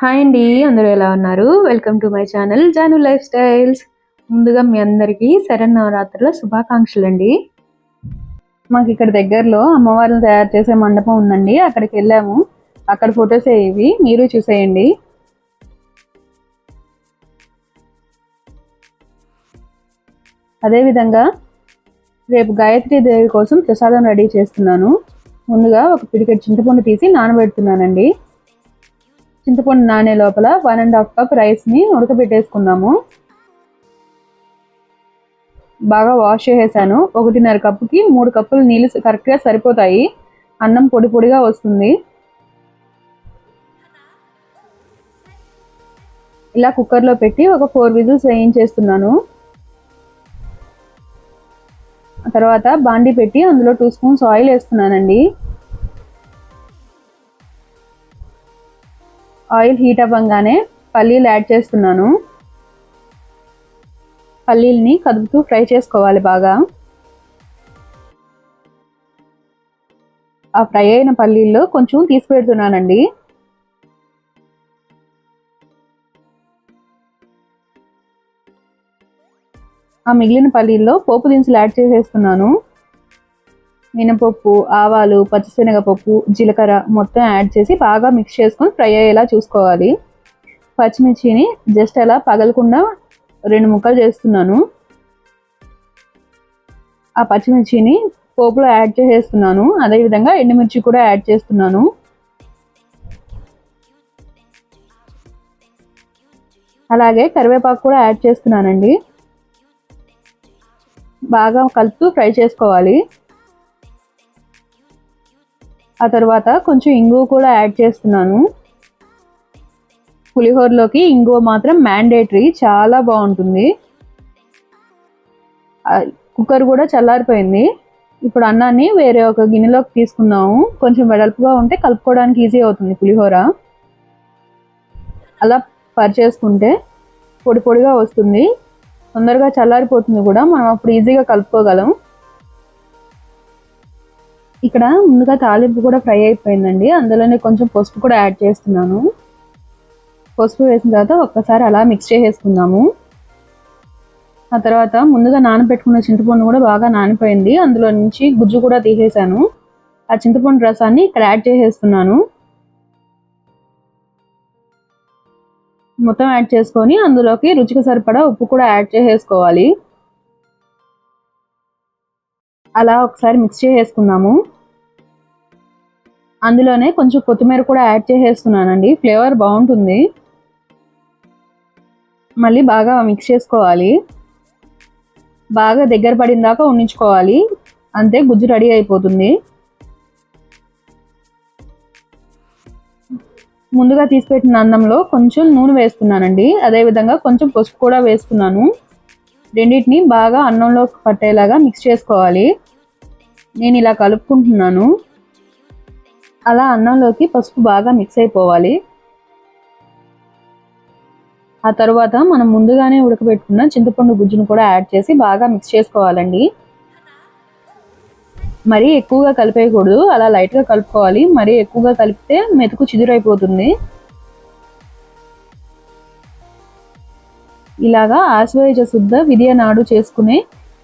Hi అండి అందరూ ఎలా ఉన్నారు? Welcome to my channel Janu life styles ముందుగా మీ అందరికీ శరన్నవరాత్రుల శుభాకాంక్షలు అండి మాకు ఇక్కడ దగ్గరలో అమ్మవారిని తయారు చేసే మండపం ఉందండి. అక్కడికి వెళ్ళాము. అక్కడ ఫొటోస్ ఇవి మీరు చూసేయండి. అదేవిధంగా రేపు గాయత్రి దేవి కోసం ప్రసాదం రెడీ చేస్తున్నాను. ముందుగా ఒక పిడికెట్ చింతపండు తీసి నానబెడుతున్నానండి. చింతపండు నానే లోపల వన్ అండ్ హాఫ్ కప్ రైస్ని ఉడకబెట్టేసుకుందాము బాగా వాష్ చేసేసాను. ఒకటిన్నర కప్పుకి మూడు కప్పులు నీళ్ళు కరెక్ట్గా సరిపోతాయి. అన్నం పొడి పొడిగా వస్తుంది. ఇలా కుక్కర్లో పెట్టి ఒక ఫోర్ విజిల్స్ వేయించేస్తున్నాను తర్వాత బాండి పెట్టి అందులో టూ స్పూన్స్ ఆయిల్ వేస్తున్నానండి. ఆయిల్ హీట్ అవ్వగానే పల్లీలు యాడ్ చేస్తున్నాను. పల్లీల్ని కదుపుతూ ఫ్రై చేసుకోవాలి బాగా. ఆ ఫ్రై అయిన పల్లీల్లో కొంచెం తీసి పెడుతున్నానండి. ఆ మిగిలిన పల్లీల్లో పోపు దినుసులు యాడ్ చేసేస్తున్నాను. మినపప్పు ఆవాలు పచ్చిశనగపప్పు జీలకర్ర మొత్తం యాడ్ చేసి బాగా మిక్స్ చేసుకొని ఫ్రై అయ్యేలా చూసుకోవాలి. పచ్చిమిర్చిని జస్ట్ అలా పగలకుండా రెండు ముక్కలు చేస్తున్నాను. ఆ పచ్చిమిర్చిని పోపులో యాడ్ చేసేస్తున్నాను. అదేవిధంగా ఎండుమిర్చి కూడా యాడ్ చేస్తున్నాను. అలాగే కరివేపాకు కూడా యాడ్ చేస్తున్నానండి. బాగా కలుపుతూ ఫ్రై చేసుకోవాలి. ఆ తర్వాత కొంచెం ఇంగువ కూడా యాడ్ చేస్తున్నాను. పులిహోరలోకి ఇంగువ మాత్రం మ్యాండేటరీ చాలా బాగుంటుంది. కుక్కర్ కూడా చల్లారిపోయింది. ఇప్పుడు అన్నాన్ని వేరే ఒక గిన్నెలోకి తీసుకుందాము. కొంచెం వెడల్పుగా ఉంటే కలుపుకోవడానికి ఈజీ అవుతుంది పులిహోర. అలా పరిచేసుకుంటే పొడి పొడిగా వస్తుంది. తొందరగా చల్లారిపోతుంది కూడా. మనం అప్పుడు ఈజీగా కలుపుకోగలం. ఇక్కడ ముందుగా తాలింపు కూడా ఫ్రై అయిపోయిందండి. అందులోనే కొంచెం పసుపు కూడా యాడ్ చేస్తున్నాను. పసుపు వేసిన తర్వాత ఒక్కసారి అలా మిక్స్ చేసేసుకుందాము. ఆ తర్వాత ముందుగా నానబెట్టుకున్న చింతపండు కూడా బాగా నానిపోయింది. అందులో నుంచి గుజ్జు కూడా తీసేసాను. ఆ చింతపండు రసాన్ని ఇక్కడ యాడ్ చేసేస్తున్నాను. మొత్తం యాడ్ చేసుకొని అందులోకి రుచికి సరిపడా ఉప్పు కూడా యాడ్ చేసేసుకోవాలి. అలా ఒకసారి మిక్స్ చేసేసుకుందాము. అందులోనే కొంచెం కొత్తిమీర కూడా యాడ్ చేసేస్తున్నానండి. ఫ్లేవర్ బాగుంటుంది. మళ్ళీ బాగా మిక్స్ చేసుకోవాలి. బాగా దగ్గర పడిన దాకా ఉండించుకోవాలి. అంతే గుజ్జు రెడీ అయిపోతుంది. ముందుగా తీసిపెట్టిన అన్నంలో కొంచెం నూనె వేస్తున్నానండి అదేవిధంగా కొంచెం పసుపు కూడా వేస్తున్నాను రెండింటిని బాగా అన్నంలో పట్టేలాగా మిక్స్ చేసుకోవాలి. నేను ఇలా కలుపుకుంటున్నాను. అలా అన్నంలోకి పసుపు బాగా మిక్స్ అయిపోవాలి. ఆ తర్వాత మనం ముందుగానే ఉడకబెట్టుకున్న చింతపండు గుజ్జును కూడా యాడ్ చేసి బాగా మిక్స్ చేసుకోవాలండి. మరీ ఎక్కువగా కలిపేయకూడదు. అలా లైట్గా కలుపుకోవాలి. మరీ ఎక్కువగా కలిపితే మెతుకు చిదురైపోతుంది. ఇలాగా ఆశ్వయుజ శుద్ధ విద్య చేసుకునే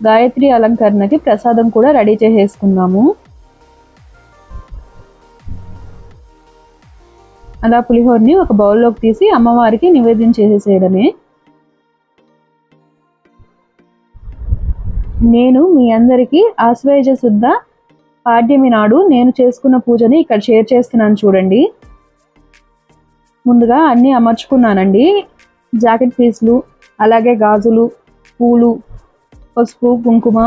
గాయత్రి అలంకరణకి ప్రసాదం కూడా రెడీ చేసేసుకుందాము అలా పులిహోరని ఒక బౌల్లోకి తీసి అమ్మవారికి నివేదన చేసేసేయడమే. నేను మీ అందరికీ ఆశ్వయుజ శుద్ధ పాడ్యమి నాడు నేను చేసుకున్న పూజని ఇక్కడ షేర్ చేస్తున్నాను చూడండి. ముందుగా అన్నీ అమర్చుకున్నానండి. జాకెట్ పీసులు అలాగే గాజులు పూలు పసుపు కుంకుమ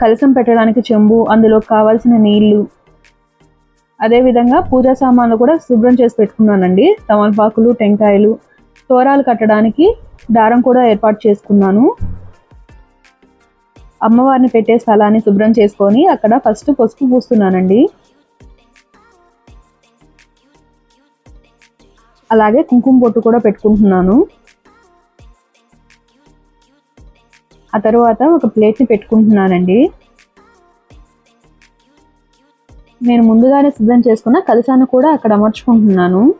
కలసం పెట్టడానికి చెంబు అందులో కావాల్సిన నీళ్ళు. అదేవిధంగా పూజా సామాన్లు కూడా శుభ్రం చేసి పెట్టుకున్నానండి. తమలపాకులు టెంకాయలు తోరాలు కట్టడానికి దారం కూడా ఏర్పాటు చేసుకున్నాను. అమ్మవారిని పెట్టే స్థలాన్ని శుభ్రం చేసుకొని అక్కడ ఫస్ట్ పసుపు పూస్తున్నానండి. అలాగే కుంకుమ పొట్టు కూడా పెట్టుకుంటున్నాను. ఆ తర్వాత ఒక ప్లేట్ని పెట్టుకుంటున్నానండి. నేను ముందుగానే సిద్ధం చేసుకున్న కలిసాను కూడా అక్కడ అమర్చుకుంటున్నాను.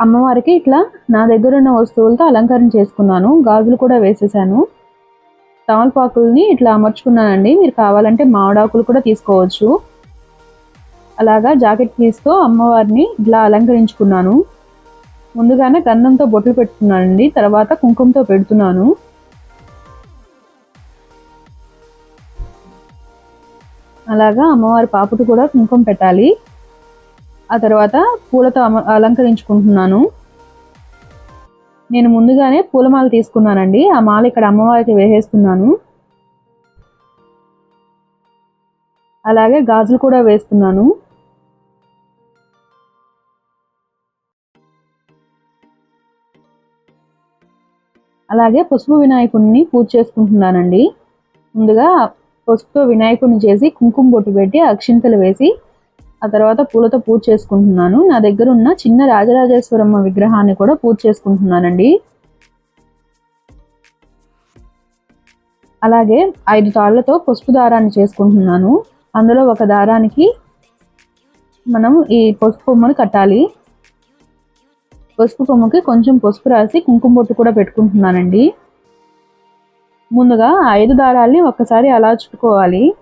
అమ్మవారికి ఇట్లా నా దగ్గర ఉన్న వస్తువులతో అలంకరణ చేసుకున్నాను. గాజులు కూడా వేసేసాను. తమలపాకుల్ని ఇట్లా అమర్చుకున్నానండి. మీరు కావాలంటే మామిడాకులు కూడా తీసుకోవచ్చు. అలాగా జాకెట్ పీస్తో అమ్మవారిని ఇట్లా అలంకరించుకున్నాను. ముందుగానే గంధంతో బొట్లు పెట్టుకున్నానండి తర్వాత కుంకుమతో పెడుతున్నాను. అలాగా అమ్మవారి పాపుటు కూడా కుంకుమ పెట్టాలి. ఆ తర్వాత పూలతో అలంకరించుకుంటున్నాను. నేను ముందుగానే పూలమాల తీసుకున్నానండి ఆ మాల ఇక్కడ అమ్మవారికి వేసేస్తున్నాను. అలాగే గాజులు కూడా వేస్తున్నాను. అలాగే పసుపు వినాయకుడిని పూజ చేసుకుంటున్నానండి. ముందుగా పసుపుతో వినాయకుడిని చేసి కుంకుమ బొట్టు పెట్టి అక్షింతలు వేసి ఆ తర్వాత పూలతో పూజ చేసుకుంటున్నాను. నా దగ్గర ఉన్న చిన్న రాజరాజేశ్వరమ్మ విగ్రహాన్ని కూడా పూజ చేసుకుంటున్నానండి. అలాగే ఐదు తాళ్ళతో పసుపు దారాన్ని చేసుకుంటున్నాను. అందులో ఒక దారానికి మనం ఈ పసుపు బొమ్మను కట్టాలి. పసుపు కొమ్ముకి కొంచెం పసుపు రాసి కుంకుమ బొట్టు కూడా పెట్టుకుంటున్నానండి. ముందుగా ఐదు దారాల్ని ఒక్కసారి అలా చుట్టుకోవాలి.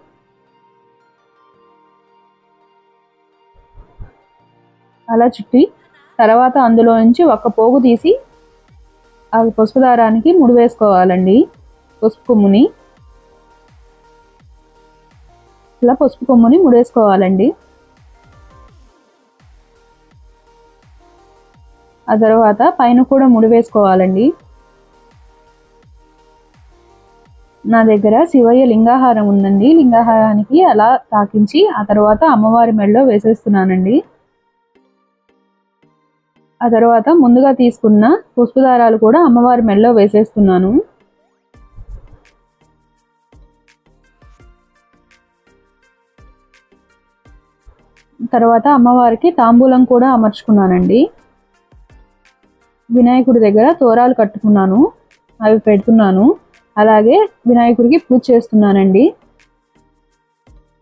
అలా చుట్టి తర్వాత అందులో నుంచి ఒక పోగు తీసి ఆ పసుపు దారానికి ముడి వేసుకోవాలండి. పసుపు కొమ్ముని. ఇలా పసుపు కొమ్ముని ముడేసుకోవాలండి ఆ తర్వాత పైన కూడా ముడి వేసుకోవాలండి. నా దగ్గర శివయ్య లింగాహారం ఉందండి. లింగాహారానికి అలా తాకించి ఆ తర్వాత అమ్మవారి మెడలో వేసేస్తున్నానండి. ఆ తర్వాత ముందుగా తీసుకున్న పుష్పు దారాలు కూడా అమ్మవారి మెడలో వేసేస్తున్నాను. తర్వాత అమ్మవారికి తాంబూలం కూడా అమర్చుకున్నానండి. వినాయకుడి దగ్గర తోరాలు కట్టుకున్నాను. అవి పెడుతున్నాను. అలాగే వినాయకుడికి పూజ చేస్తున్నానండి.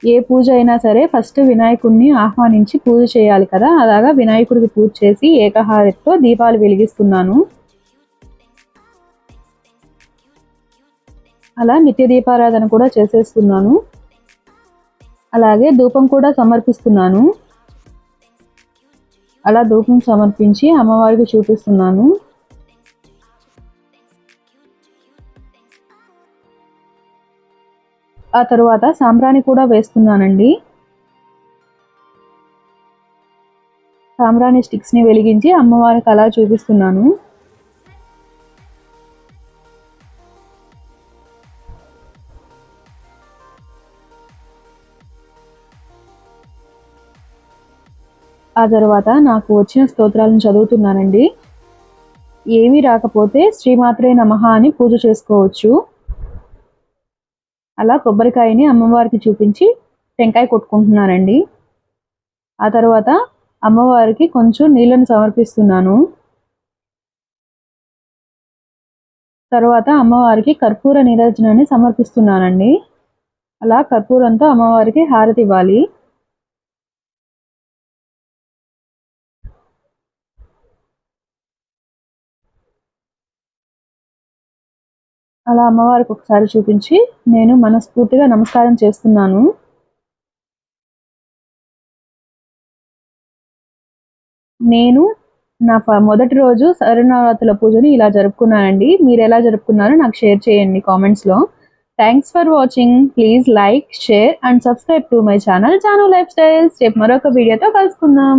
ఏ పూజ అయినా సరే ఫస్ట్ వినాయకుడిని ఆహ్వానించి పూజ చేయాలి కదా. అలాగా వినాయకుడికి పూజ చేసి ఏకహారతో దీపాలు వెలిగిస్తున్నాను. అలా నిత్య దీపారాధన కూడా చేసేస్తున్నాను. అలాగే ధూపం కూడా సమర్పిస్తున్నాను. అలా ధూపం సమర్పించి అమ్మవారికి చూపిస్తున్నాను. ఆ తరువాత సాంబ్రాణి కూడా వేస్తున్నానండి. సాంబ్రాణి స్టిక్స్ని వెలిగించి అమ్మవారికి అలా చూపిస్తున్నాను. ఆ తర్వాత నాకు వచ్చిన స్తోత్రాలను చదువుతున్నానండి. ఏమీ రాకపోతే శ్రీమాత్రే నమః అని పూజ చేసుకోవచ్చు. అలా కొబ్బరికాయని అమ్మవారికి చూపించి టెంకాయ కొట్టుకుంటున్నానండి. ఆ తర్వాత అమ్మవారికి కొంచెం నీళ్ళను సమర్పిస్తున్నాను. తర్వాత అమ్మవారికి కర్పూర నీరజనాన్ని సమర్పిస్తున్నానండి. అలా కర్పూరంతో అమ్మవారికి హారతి ఇవ్వాలి. అలా అమ్మవారికి ఒకసారి చూపించి నేను మనస్ఫూర్తిగా నమస్కారం చేస్తున్నాను. నేను నా మొదటి రోజు శరణవరాత్రుల పూజని ఇలా జరుపుకున్నానండి. మీరు ఎలా జరుపుకున్నారో నాకు షేర్ చేయండి కామెంట్స్లో. Thanks for watching please like share and subscribe to my channel channel life styles రేపు మరొక వీడియోతో కలుసుకుందాం.